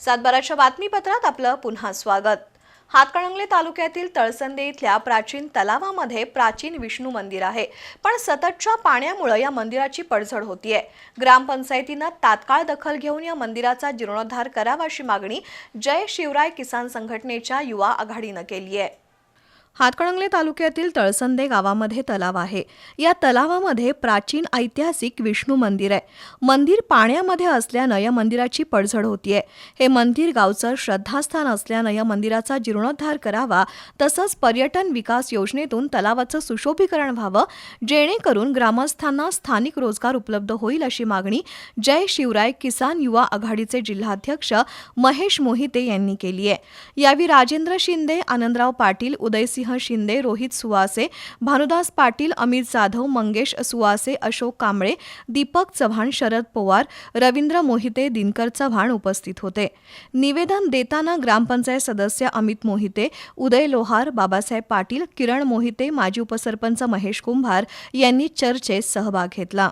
सातबाराच्या बातमीपत्रात आपलं पुन्हा स्वागत. हातकणंगले तालुक्यातील तळसंदे इथल्या प्राचीन तलावामध्ये प्राचीन विष्णू मंदिर आहे. पण सततच्या पाण्यामुळे या मंदिराची पडझड होतीये. ग्रामपंचायतीनं तात्काळ दखल घेऊन या मंदिराचा जीर्णोद्धार करावा अशी मागणी जय शिवराय किसान संघटनेच्या युवा आघाडीनं केली आहे हातकणंगले तालुक्यातील तळसंदे गावामध्ये तलाव आहे. या तलावामध्ये प्राचीन ऐतिहासिक विष्णू मंदिर आहे. मंदिर पाण्यामध्ये असल्यानं या मंदिराची पडझड होतीये. हे मंदिर गावचं श्रद्धास्थान असल्यानं या मंदिराचा जीर्णोद्धार करावा तसंच पर्यटन विकास योजनेतून तलावाचं सुशोभीकरण व्हावं जेणेकरून ग्रामस्थांना स्थानिक रोजगार उपलब्ध होईल अशी मागणी जय शिवराय किसान युवा आघाडीचे जिल्हाध्यक्ष महेश मोहिते यांनी केली आहे यावेळी राजेंद्र शिंदे आनंदराव पाटील उदयसिंह शिंदे रोहित सुवासे भानुदास पाटील अमित जाधव मंगेश सुवासे अशोक कांबळे दीपक चव्हाण शरद पवार रवींद्र मोहिते दिनकर चव्हाण उपस्थित होते. निवेदन देताना ग्रामपंचायत सदस्य अमित मोहिते उदय लोहार बाबासाहेब पाटील किरण मोहिते माजी उपसरपंच महेश कुंभार यांनी चर्चेत सहभाग घेतला.